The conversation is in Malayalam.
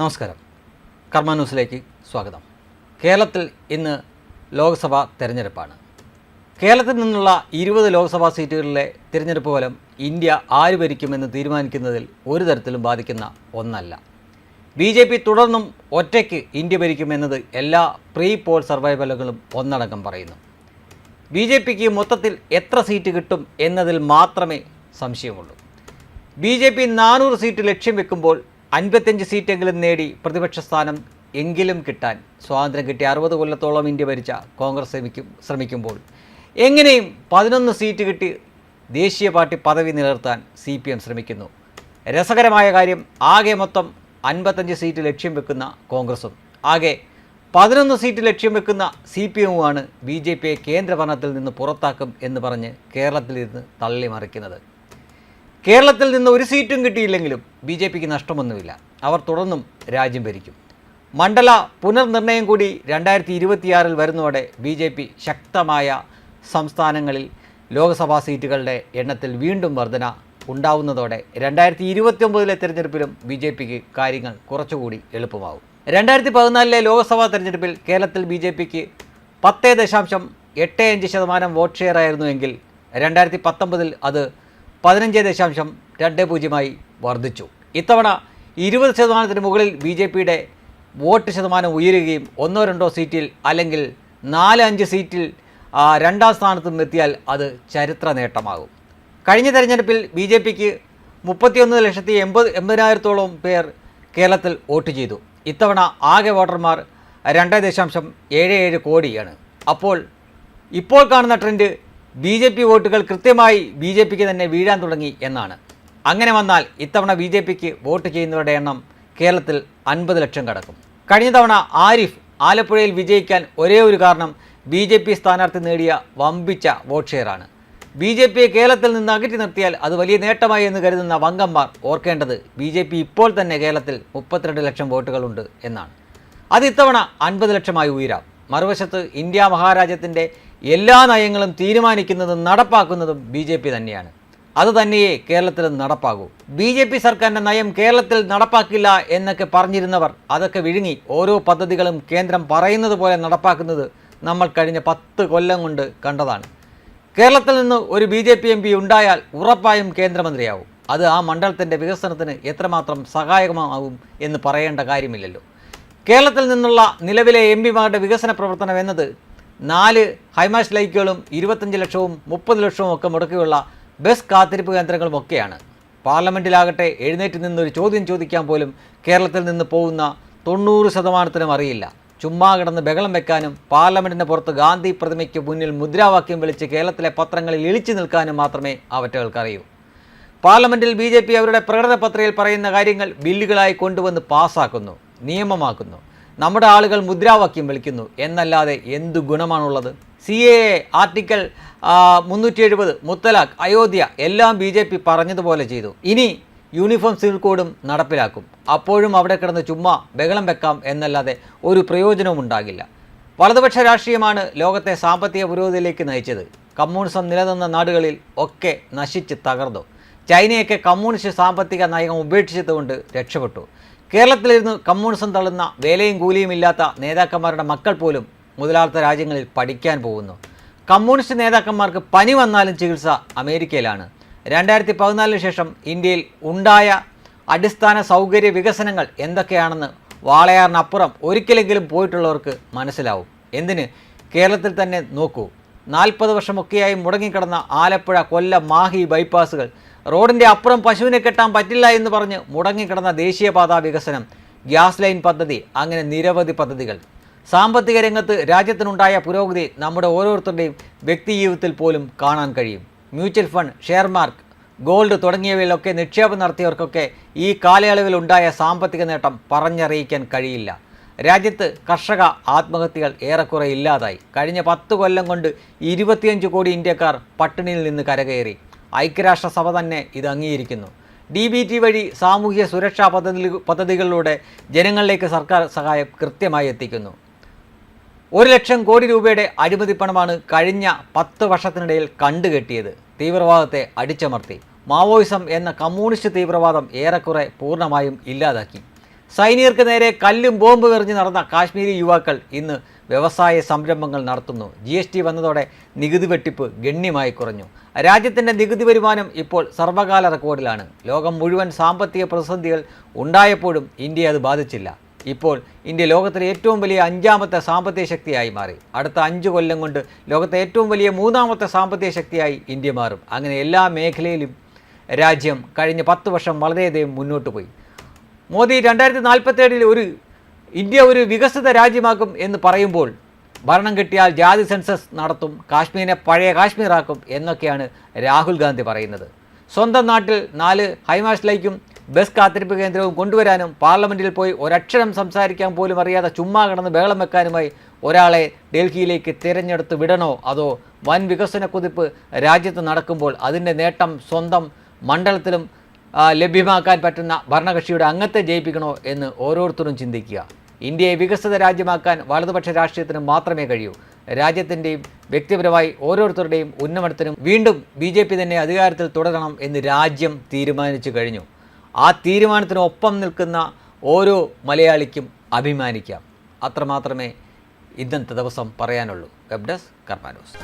നമസ്കാരം. കർമ്മ ന്യൂസിലേക്ക് സ്വാഗതം. കേരളത്തിൽ ഇന്ന് ലോക്സഭാ തെരഞ്ഞെടുപ്പാണ്. കേരളത്തിൽ നിന്നുള്ള ഇരുപത് ലോക്സഭാ സീറ്റുകളിലെ തിരഞ്ഞെടുപ്പ് ഫലം ഇന്ത്യ ആര് ഭരിക്കുമെന്ന് തീരുമാനിക്കുന്നതിൽ ഒരു തരത്തിലും ബാധിക്കുന്ന ഒന്നല്ല. ബി ജെ പി തുടർന്നും ഒറ്റയ്ക്ക് ഇന്ത്യ ഭരിക്കുമെന്നത് എല്ലാ പ്രീ പോൾ സർവൈവലുകളും ഒന്നടങ്കം പറയുന്നു. ബി ജെ പിക്ക് മൊത്തത്തിൽ എത്ര സീറ്റ് കിട്ടും എന്നതിൽ മാത്രമേ സംശയമുള്ളൂ. ബി ജെ പി നാനൂറ് സീറ്റ് ലക്ഷ്യം വെക്കുമ്പോൾ അൻപത്തഞ്ച് സീറ്റെങ്കിലും നേടി പ്രതിപക്ഷ സ്ഥാനം എങ്കിലും കിട്ടാൻ സ്വാതന്ത്ര്യം കിട്ടിയ അറുപത് കൊല്ലത്തോളം ഇന്ത്യ ഭരിച്ച കോൺഗ്രസ് ശ്രമിക്കും ശ്രമിക്കുമ്പോൾ എങ്ങനെയും പതിനൊന്ന് സീറ്റ് കിട്ടി ദേശീയ പാർട്ടി പദവി നിലനിർത്താൻ സി പി എം ശ്രമിക്കുന്നു. രസകരമായ കാര്യം ആകെ മൊത്തം അൻപത്തഞ്ച് സീറ്റ് ലക്ഷ്യം വെക്കുന്ന കോൺഗ്രസും ആകെ പതിനൊന്ന് സീറ്റ് ലക്ഷ്യം വെക്കുന്ന സി പി എമ്മുമാണ് ബി ജെ പിയെ കേന്ദ്രഭരണത്തിൽ നിന്ന് പുറത്താക്കും എന്ന് പറഞ്ഞ് കേരളത്തിൽ ഇരുന്ന് തള്ളിമറിക്കുന്നത്. കേരളത്തിൽ നിന്ന് ഒരു സീറ്റും കിട്ടിയില്ലെങ്കിലും ബി ജെ പിക്ക് നഷ്ടമൊന്നുമില്ല. അവർ തുടർന്നും രാജ്യം ഭരിക്കും. മണ്ഡല പുനർനിർണയം കൂടി രണ്ടായിരത്തി ഇരുപത്തിയാറിൽ വരുന്നതോടെ ബി ജെ പി ശക്തമായ സംസ്ഥാനങ്ങളിൽ ലോക്സഭാ സീറ്റുകളുടെ എണ്ണത്തിൽ വീണ്ടും വർധന ഉണ്ടാവുന്നതോടെ രണ്ടായിരത്തി ഇരുപത്തി ഒമ്പതിലെ തിരഞ്ഞെടുപ്പിലും ബി ജെ പിക്ക് കാര്യങ്ങൾ കുറച്ചുകൂടി എളുപ്പമാകും രണ്ടായിരത്തി പതിനാലിലെ ലോക്സഭാ തെരഞ്ഞെടുപ്പിൽ കേരളത്തിൽ ബി ജെ പിക്ക് പത്ത് ദശാംശം എട്ട് അഞ്ച് ശതമാനം വോട്ട് ഷെയർ ആയിരുന്നുവെങ്കിൽ രണ്ടായിരത്തി പത്തൊമ്പതിൽ അത് പതിനഞ്ച് ദശാംശം രണ്ട് പൂജ്യമായി വർദ്ധിച്ചു. ഇത്തവണ ഇരുപത് ശതമാനത്തിന് മുകളിൽ ബി ജെ പിയുടെ വോട്ട് ശതമാനം ഉയരുകയും ഒന്നോ രണ്ടോ സീറ്റിൽ അല്ലെങ്കിൽ നാല് അഞ്ച് സീറ്റിൽ രണ്ടാം സ്ഥാനത്തും എത്തിയാൽ അത് ചരിത്ര നേട്ടമാകും. കഴിഞ്ഞ തെരഞ്ഞെടുപ്പിൽ ബി ജെ പിക്ക് മുപ്പത്തിയൊന്ന് ലക്ഷത്തി എൺപത് എൺപതിനായിരത്തോളം പേർ കേരളത്തിൽ വോട്ട് ചെയ്തു. ഇത്തവണ ആകെ വോട്ടർമാർ രണ്ട് ദശാംശം ഏഴ് ഏഴ് കോടിയാണ്. അപ്പോൾ ഇപ്പോൾ കാണുന്ന ട്രെൻഡ് ബി ജെ പി വോട്ടുകൾ കൃത്യമായി ബി ജെ പിക്ക് തന്നെ വീഴാൻ തുടങ്ങി എന്നാണ്. അങ്ങനെ വന്നാൽ ഇത്തവണ ബി ജെ പിക്ക് വോട്ട് ചെയ്യുന്നവരുടെ എണ്ണം കേരളത്തിൽ അൻപത് ലക്ഷം കടക്കും. കഴിഞ്ഞ തവണ ആരിഫ് ആലപ്പുഴയിൽ വിജയിക്കാൻ ഒരേ ഒരു കാരണം ബി ജെ പി സ്ഥാനാർത്ഥി നേടിയ വമ്പിച്ച വോട്ട് ഷെയറാണ്. ബി ജെ പിയെ കേരളത്തിൽ നിന്ന് അകറ്റി നിർത്തിയാൽ അത് വലിയ നേട്ടമായി എന്ന് കരുതുന്ന വങ്കന്മാർ ഓർക്കേണ്ടത് ബി ജെ പി ഇപ്പോൾ തന്നെ കേരളത്തിൽ മുപ്പത്തിരണ്ട് ലക്ഷം വോട്ടുകളുണ്ട് എന്നാണ്. അത് ഇത്തവണ അൻപത് ലക്ഷമായി ഉയരാം. മറുവശത്ത് ഇന്ത്യ മഹാരാജ്യത്തിന്റെ എല്ലാ നയങ്ങളും തീരുമാനിക്കുന്നതും നടപ്പാക്കുന്നതും ബി ജെ പി തന്നെയാണ്. അത് തന്നെയേ കേരളത്തിലും നടപ്പാകൂ. ബി ജെ പി സർക്കാരിന്റെ നയം കേരളത്തിൽ നടപ്പാക്കില്ല എന്നൊക്കെ പറഞ്ഞിരുന്നവർ അതൊക്കെ വിഴുങ്ങി ഓരോ പദ്ധതികളും കേന്ദ്രം പറയുന്നത് പോലെ നടപ്പാക്കുന്നത് നമ്മൾ കഴിഞ്ഞ പത്ത് കൊല്ലം കൊണ്ട് കണ്ടതാണ്. കേരളത്തിൽ നിന്ന് ഒരു B J P M P ഉണ്ടായാൽ ഉറപ്പായും കേന്ദ്രമന്ത്രിയാവും. അത് ആ മണ്ഡലത്തിന്റെ വികസനത്തിന് എത്രമാത്രം സഹായകമാവും എന്ന് പറയേണ്ട കാര്യമില്ലല്ലോ. കേരളത്തിൽ നിന്നുള്ള നിലവിലെ എം പിമാരുടെ വികസന പ്രവർത്തനം എന്നത് നാല് ഹൈമാഷ് ലൈക്കുകളും ഇരുപത്തഞ്ച് ലക്ഷവും മുപ്പത് ലക്ഷവും ഒക്കെ മുടക്കിയുള്ള ബസ് കാത്തിരിപ്പ് കേന്ദ്രങ്ങളും ഒക്കെയാണ്. പാർലമെന്റിലാകട്ടെ എഴുന്നേറ്റ് നിന്നൊരു ചോദ്യം ചോദിക്കാൻ പോലും കേരളത്തിൽ നിന്ന് പോകുന്ന തൊണ്ണൂറ് ശതമാനത്തിനും അറിയില്ല. ചുമ്മാ കിടന്ന് ബഹളം വെക്കാനും പാർലമെന്റിന് പുറത്ത് ഗാന്ധി പ്രതിമയ്ക്ക് മുന്നിൽ മുദ്രാവാക്യം വിളിച്ച് കേരളത്തിലെ പത്രങ്ങളിൽ ഇളിച്ചു നിൽക്കാനും മാത്രമേ അവറ്റകൾക്കറിയൂ. പാർലമെന്റിൽ ബി ജെ പി അവരുടെ പ്രകടന പത്രികയിൽ പറയുന്ന കാര്യങ്ങൾ ബില്ലുകളായി കൊണ്ടുവന്ന് പാസ്സാക്കുന്നു നിയമമാക്കുന്നു. നമ്മുടെ ആളുകൾ മുദ്രാവാക്യം വിളിക്കുന്നു. എന്നല്ലാതെ എന്തു ഗുണമാണുള്ളത്? സി എ ആർട്ടിക്കൽ മുന്നൂറ്റി എഴുപത് മുത്തലാഖ് അയോധ്യ എല്ലാം ബി ജെ പി പറഞ്ഞതുപോലെ ചെയ്തു. ഇനി യൂണിഫോം സിവിൽ കോഡും നടപ്പിലാക്കും. അപ്പോഴും അവിടെ കിടന്ന് ചുമ്മാ ബഹളം വെക്കാം എന്നല്ലാതെ ഒരു പ്രയോജനവും ഉണ്ടാകില്ല. വലതുപക്ഷ രാഷ്ട്രീയമാണ് ലോകത്തെ സാമ്പത്തിക പുരോഗതിയിലേക്ക് നയിച്ചത്. കമ്മ്യൂണിസം നിലനിന്ന നാടുകളിൽ ഒക്കെ നശിച്ച് തകർന്നു. ചൈനയൊക്കെ കമ്മ്യൂണിസ്റ്റ് സാമ്പത്തിക നയം ഉപേക്ഷിച്ചതുകൊണ്ട് രക്ഷപ്പെട്ടു. കേരളത്തിലിരുന്ന് കമ്മ്യൂണിസം തള്ളുന്ന വേലയും കൂലിയും ഇല്ലാത്ത നേതാക്കന്മാരുടെ മക്കൾ പോലും മുതലാളിത്ത രാജ്യങ്ങളിൽ പഠിക്കാൻ പോകുന്നു. കമ്മ്യൂണിസ്റ്റ് നേതാക്കന്മാർക്ക് പനി വന്നാലും ചികിത്സ അമേരിക്കയിലാണ്. രണ്ടായിരത്തി പതിനാലിന് ശേഷം ഇന്ത്യയിൽ ഉണ്ടായ അടിസ്ഥാന സൗകര്യ വികസനങ്ങൾ എന്തൊക്കെയാണെന്ന് വാളയാറിനപ്പുറം ഒരിക്കലെങ്കിലും പോയിട്ടുള്ളവർക്ക് മനസ്സിലാവും. എന്തിന്? കേരളത്തിൽ തന്നെ നോക്കൂ. നാൽപ്പത് വർഷമൊക്കെയായി മുടങ്ങിക്കിടന്ന ആലപ്പുഴ കൊല്ലം മാഹി ബൈപ്പാസുകൾ റോഡിന്റെ അപ്പുറം പശുവിനെ കെട്ടാൻ പറ്റില്ല എന്ന് പറഞ്ഞ് മുടങ്ങിക്കിടന്ന ദേശീയപാതാ വികസനം ഗ്യാസ് ലൈൻ പദ്ധതി അങ്ങനെ നിരവധി പദ്ധതികൾ. സാമ്പത്തിക രംഗത്ത് രാജ്യത്തിനുണ്ടായ പുരോഗതി നമ്മുടെ ഓരോരുത്തരുടെയും വ്യക്തി ജീവിതത്തിൽ പോലും കാണാൻ കഴിയും. Mutual fund share market gold തുടങ്ങിയവയിലൊക്കെ നിക്ഷേപം നടത്തിയവർക്കൊക്കെ ഈ കാലയളവിൽ ഉണ്ടായ സാമ്പത്തിക നേട്ടം പറഞ്ഞറിയിക്കാൻ കഴിയില്ല. രാജ്യത്ത് കർഷക ആത്മഹത്യകൾ ഏറെക്കുറെ ഇല്ലാതായി. കഴിഞ്ഞ പത്ത് കൊല്ലം കൊണ്ട് ഇരുപത്തിയഞ്ച് കോടി ഇന്ത്യക്കാർ പട്ടിണിയിൽ നിന്ന് കരകയറി. ഐക്യരാഷ്ട്രസഭ തന്നെ ഇത് അംഗീകരിക്കുന്നു. ഡി ബി ടി വഴി സാമൂഹ്യ സുരക്ഷാ പദ്ധതി പദ്ധതികളിലൂടെ ജനങ്ങളിലേക്ക് സർക്കാർ സഹായം കൃത്യമായി എത്തിക്കുന്നു. ഒരു ലക്ഷം കോടി രൂപയുടെ അഴിമതി പണമാണ് കഴിഞ്ഞ പത്ത് വർഷത്തിനിടയിൽ കണ്ടുകെട്ടിയത്. തീവ്രവാദത്തെ അടിച്ചമർത്തി. മാവോയിസം എന്ന കമ്മ്യൂണിസ്റ്റ് തീവ്രവാദം ഏറെക്കുറെ പൂർണമായും ഇല്ലാതാക്കി. സൈനികർക്ക് നേരെ കല്ലും ബോംബ് എറിഞ്ഞ് നടന്ന കാശ്മീരി യുവാക്കൾ ഇന്ന് വ്യവസായ സംരംഭങ്ങൾ നടത്തുന്നു. ജി എസ് ടി വന്നതോടെ നികുതി വെട്ടിപ്പ് ഗണ്യമായി കുറഞ്ഞു. രാജ്യത്തിന്റെ നികുതി വരുമാനം ഇപ്പോൾ സർവകാല റെക്കോർഡിലാണ്. ലോകം മുഴുവൻ സാമ്പത്തിക പ്രതിസന്ധികൾ ഉണ്ടായപ്പോഴും ഇന്ത്യയെ അത് ബാധിച്ചില്ല. ഇപ്പോൾ ഇന്ത്യ ലോകത്തിലെ ഏറ്റവും വലിയ അഞ്ചാമത്തെ സാമ്പത്തിക ശക്തിയായി മാറി. അടുത്ത അഞ്ച് കൊല്ലം കൊണ്ട് ലോകത്തെ ഏറ്റവും വലിയ മൂന്നാമത്തെ സാമ്പത്തിക ശക്തിയായി ഇന്ത്യ മാറും. അങ്ങനെ എല്ലാ മേഖലയിലും രാജ്യം കഴിഞ്ഞ പത്ത് വർഷം വളരെയധികം മുന്നോട്ട് പോയി. മോദി രണ്ടായിരത്തി നാൽപ്പത്തേഴിൽ ഒരു ഇന്ത്യ ഒരു വികസിത രാജ്യമാക്കും എന്ന് പറയുമ്പോൾ ഭരണം കിട്ടിയാൽ ജാതി സെൻസസ് നടത്തും കാശ്മീരിനെ പഴയ കാശ്മീറാക്കും എന്നൊക്കെയാണ് രാഹുൽ ഗാന്ധി പറയുന്നത്. സ്വന്തം നാട്ടിൽ നാല് ഹൈമാസ്റ്റിലേക്കും ബസ് കാത്തിരിപ്പ് കേന്ദ്രവും കൊണ്ടുവരാനും പാർലമെന്റിൽ പോയി ഒരക്ഷരം സംസാരിക്കാൻ പോലും അറിയാതെ ചുമ്മാ കിടന്ന് ബഹളം വെക്കാനുമായി ഒരാളെ ഡൽഹിയിലേക്ക് തിരഞ്ഞെടുത്ത് വിടണോ? അതോ വൻ വികസന കുതിപ്പ് രാജ്യത്ത് നടക്കുമ്പോൾ അതിന്റെ നേട്ടം സ്വന്തം മണ്ഡലത്തിലും ലഭ്യമാക്കാൻ പറ്റുന്ന ഭരണകക്ഷിയുടെ അംഗത്തെ ജയിപ്പിക്കണോ എന്ന് ഓരോരുത്തരും ചിന്തിക്കുക. ഇന്ത്യയെ വികസിത രാജ്യമാക്കാൻ വലതുപക്ഷ രാഷ്ട്രീയത്തിന് മാത്രമേ കഴിയൂ. രാജ്യത്തിന്റെയും വ്യക്തിപരമായി ഓരോരുത്തരുടെയും ഉന്നമനത്തിനും വീണ്ടും ബി ജെ പി തന്നെ അധികാരത്തിൽ തുടരണം എന്ന് രാജ്യം തീരുമാനിച്ചു കഴിഞ്ഞു. ആ തീരുമാനത്തിനൊപ്പം നിൽക്കുന്ന ഓരോ മലയാളിക്കും അഭിമാനിക്കാം. അത്രമാത്രമേ ഇന്നത്തെ ദിവസം പറയാനുള്ളൂ. Web desk കർമാനോസ്